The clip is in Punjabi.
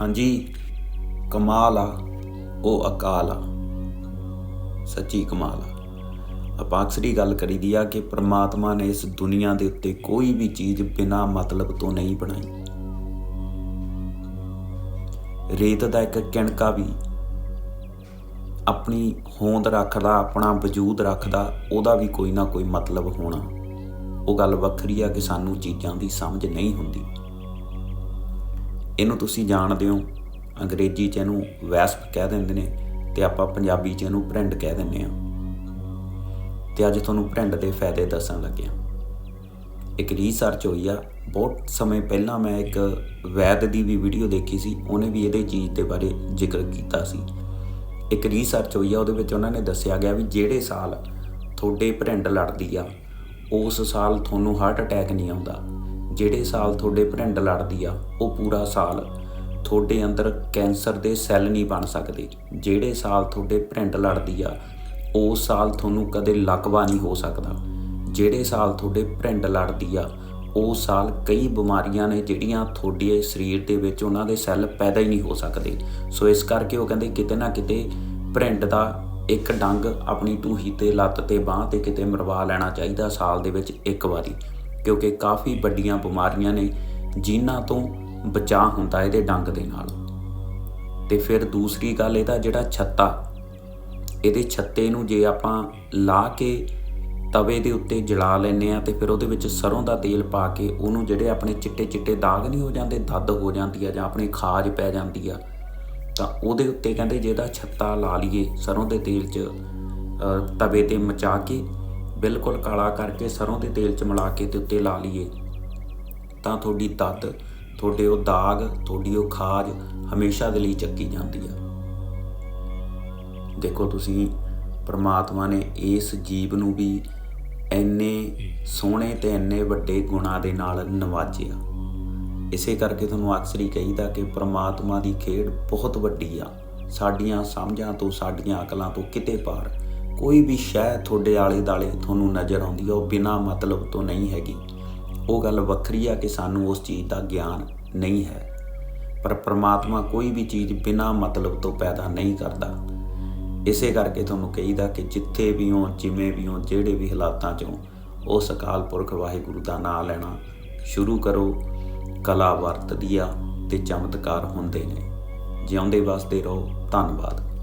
ਹਾਂਜੀ, ਕਮਾਲ ਆ, ਉਹ ਅਕਾਲ ਆ। ਸੱਚੀ ਕਮਾਲ ਆ। ਆਪਾਂ ਅਕਸਰ ਹੀ ਗੱਲ ਕਰੀਦੀ ਆ ਕਿ ਪ੍ਰਮਾਤਮਾ ਨੇ ਇਸ ਦੁਨੀਆ ਦੇ ਉੱਤੇ ਕੋਈ ਵੀ ਚੀਜ਼ ਬਿਨਾ ਮਤਲਬ ਤੋਂ ਨਹੀਂ ਬਣਾਈ। ਰੇਤ ਦਾ ਇੱਕ ਕਿਣਕਾ ਵੀ ਆਪਣੀ ਹੋਂਦ ਰੱਖਦਾ, ਆਪਣਾ ਵਜੂਦ ਰੱਖਦਾ, ਉਹਦਾ ਵੀ ਕੋਈ ਨਾ ਕੋਈ ਮਤਲਬ ਹੋਣਾ। ਉਹ ਗੱਲ ਵੱਖਰੀ ਆ ਕਿ ਸਾਨੂੰ ਚੀਜ਼ਾਂ ਦੀ ਸਮਝ ਨਹੀਂ ਹੁੰਦੀ। ਇਹਨੂੰ ਤੁਸੀਂ ਜਾਣਦੇ ਹੋ। ਅੰਗਰੇਜ਼ੀ 'ਚ ਇਹਨੂੰ ਵੈਸਪ ਕਹਿ ਦਿੰਦੇ ਨੇ ਤੇ ਆਪਾਂ ਪੰਜਾਬੀ 'ਚ ਇਹਨੂੰ ਭਰਿੰਡ ਕਹਿ ਦਿੰਦੇ ਆ ਤੇ ਅੱਜ ਤੁਹਾਨੂੰ ਭਰਿੰਡ ਦੇ ਫਾਇਦੇ ਦੱਸਣ ਲੱਗਿਆ। ਇੱਕ ਰਿਸਰਚ ਹੋਈ ਆ। ਬਹੁਤ ਸਮੇਂ ਪਹਿਲਾਂ ਮੈਂ ਇੱਕ ਵੈਦ ਦੀ ਵੀ ਵੀਡੀਓ ਦੇਖੀ ਸੀ। ਉਹਨੇ ਵੀ ਇਹਦੇ ਚੀਜ਼ ਦੇ ਬਾਰੇ ਜ਼ਿਕਰ ਕੀਤਾ ਸੀ। ਇੱਕ ਰਿਸਰਚ ਹੋਈ ਆ। ਉਹਦੇ ਵਿੱਚ ਉਹਨਾਂ ਨੇ ਦੱਸਿਆ ਗਿਆ ਵੀ ਜਿਹੜੇ ਸਾਲ ਤੁਹਾਡੇ ਭਰਿੰਡ ਲੜਦੀ ਆ, ਉਸ ਸਾਲ ਤੁਹਾਨੂੰ ਹਾਰਟ ਅਟੈਕ ਨਹੀਂ ਆਉਂਦਾ। ਜਿਹੜੇ ਸਾਲ ਤੁਹਾਡੇ ਭਰਿੰਡ ਲੜਦੀ ਆ, ਉਹ ਪੂਰਾ ਸਾਲ ਤੁਹਾਡੇ ਅੰਦਰ ਕੈਂਸਰ ਦੇ ਸੈੱਲ ਨਹੀਂ ਬਣ ਸਕਦੇ। ਜਿਹੜੇ ਸਾਲ ਤੁਹਾਡੇ ਭਰਿੰਡ ਲੜਦੀ ਆ ਉਸ ਸਾਲ ਤੁਹਾਨੂੰ ਕਦੇ ਲਕਵਾ ਨਹੀਂ ਹੋ ਸਕਦਾ। ਜਿਹੜੇ ਸਾਲ ਤੁਹਾਡੇ ਭਰਿੰਡ ਲੜਦੀ ਆ, ਉਹ ਸਾਲ ਕਈ ਬਿਮਾਰੀਆਂ ਨੇ ਜਿਹੜੀਆਂ ਤੁਹਾਡੇ ਸਰੀਰ ਦੇ ਵਿੱਚ ਉਹਨਾਂ ਦੇ ਸੈੱਲ ਪੈਦਾ ਹੀ ਨਹੀਂ ਹੋ ਸਕਦੇ। ਸੋ ਇਸ ਕਰਕੇ ਉਹ ਕਹਿੰਦੇ ਕਿਤੇ ਨਾ ਕਿਤੇ ਭਰਿੰਡ ਦਾ ਇੱਕ ਡੰਗ ਆਪਣੀ ਟੂਹੀ ਤੇ ਲੱਤ ਤੇ ਬਾਹ ਤੇ ਕਿਤੇ ਮਰਵਾ ਲੈਣਾ ਚਾਹੀਦਾ ਸਾਲ ਦੇ ਵਿੱਚ ਇੱਕ ਵਾਰੀ। ਕਿਉਂਕਿ ਕਾਫੀ ਵੱਡੀਆਂ ਬਿਮਾਰੀਆਂ ਨੇ ਜਿਨ੍ਹਾਂ ਤੋਂ ਬਚਾਅ ਹੁੰਦਾ ਇਹਦੇ ਡੰਗ ਦੇ ਨਾਲ। ਤੇ ਫਿਰ ਦੂਸਰੀ ਗੱਲ ਇਹਦਾ ਜਿਹੜਾ ਛੱਤਾ, ਇਹਦੇ ਛੱਤੇ ਨੂੰ ਜੇ ਆਪਾਂ ਲਾ ਕੇ ਤਵੇ ਦੇ ਉੱਤੇ ਜਲਾ ਲੈਨੇ ਆ ਤੇ ਫਿਰ ਉਹਦੇ ਵਿੱਚ ਸਰੋਂ ਦਾ ਤੇਲ ਪਾ ਕੇ ਉਹਨੂੰ ਜਿਹੜੇ ਆਪਣੇ ਚਿੱਟੇ ਚਿੱਟੇ ਦਾਗ ਨਹੀਂ ਹੋ ਜਾਂਦੇ, ਦੱਦ ਹੋ ਜਾਂਦੀ ਆ ਜਾਂ ਆਪਣੀ ਖਾਜ ਪੈ ਜਾਂਦੀ ਆ, ਤਾਂ ਉਹਦੇ ਉੱਤੇ ਕਹਿੰਦੇ ਜਿਹਦਾ ਛੱਤਾ ਲਾ ਲਈਏ ਸਰੋਂ ਦੇ ਤੇਲ 'ਚ ਤਵੇ ਤੇ ਮਚਾ ਕੇ ਬਿਲਕੁਲ ਕਾਲਾ ਕਰਕੇ ਸਰੋਂ ਦੇ ਤੇਲ 'ਚ ਮਿਲਾ ਕੇ ਤੇ ਉੱਤੇ ਲਾ ਲਈਏ। ਤਾਂ ਤੁਹਾਡੀ ਦੱਦ ਤੁਹਾਡੇ ਉਹ ਦਾਗ, ਤੁਹਾਡੀ ਉਹ ਖਾਜ ਹਮੇਸ਼ਾ ਦੇ ਲਈ ਚੱਕੀ ਜਾਂਦੀ ਆ। ਦੇਖੋ ਤੁਸੀਂ, ਪ੍ਰਮਾਤਮਾ ਨੇ ਇਸ ਜੀਵ ਨੂੰ ਵੀ ਇੰਨੇ ਸੋਹਣੇ ਤੇ ਇੰਨੇ ਵੱਡੇ ਗੁਣਾਂ ਦੇ ਨਾਲ ਨਵਾਜਿਆ। ਇਸੇ ਕਰਕੇ ਤੁਹਾਨੂੰ ਅਕਸਰ ਹੀ ਕਹੀਦਾ ਕਿ ਪ੍ਰਮਾਤਮਾ ਦੀ ਖੇਡ ਬਹੁਤ ਵੱਡੀ ਆ। ਸਾਡੀਆਂ ਸਮਝਾਂ ਤੋਂ, ਸਾਡੀਆਂ ਅਕਲਾਂ ਤੋਂ ਕਿਤੇ ਪਾਰ। ਕੋਈ ਵੀ ਸ਼ੈ ਤੁਹਾਡੇ ਆਲੇ ਦਾਲੇ ਤੁਹਾਨੂੰ ਨਜ਼ਰ ਆਉਂਦੀ ਆ, ਉਹ ਬਿਨਾ ਮਤਲਬ ਤੋਂ ਨਹੀਂ ਹੈਗੀ। ਉਹ ਗੱਲ ਵੱਖਰੀ ਆ ਕਿ ਸਾਨੂੰ ਉਸ ਚੀਜ਼ ਦਾ ਗਿਆਨ ਨਹੀਂ ਹੈ। ਪਰ ਪ੍ਰਮਾਤਮਾ ਕੋਈ ਵੀ ਚੀਜ਼ ਬਿਨਾ ਮਤਲਬ ਤੋਂ ਪੈਦਾ ਨਹੀਂ ਕਰਦਾ। ਇਸੇ ਕਰਕੇ ਤੁਹਾਨੂੰ ਕਹੀਦਾ ਕਿ ਜਿੱਥੇ ਵੀ ਹੋ, ਜਿਵੇਂ ਵੀ ਹੋ, ਜਿਹੜੇ ਵੀ ਹਾਲਾਤਾਂ 'ਚੋਂ ਉਸ ਅਕਾਲ ਪੁਰਖ ਵਾਹਿਗੁਰੂ ਦਾ ਨਾਮ ਲੈਣਾ ਸ਼ੁਰੂ ਕਰੋ। ਕਲਾ ਵਰਤਦੀ ਆ ਤੇ ਚਮਤਕਾਰ ਹੁੰਦੇ ਨੇ। ਜਿਉਂਦੇ ਵਸਦੇ ਰਹੋ। ਧੰਨਵਾਦ।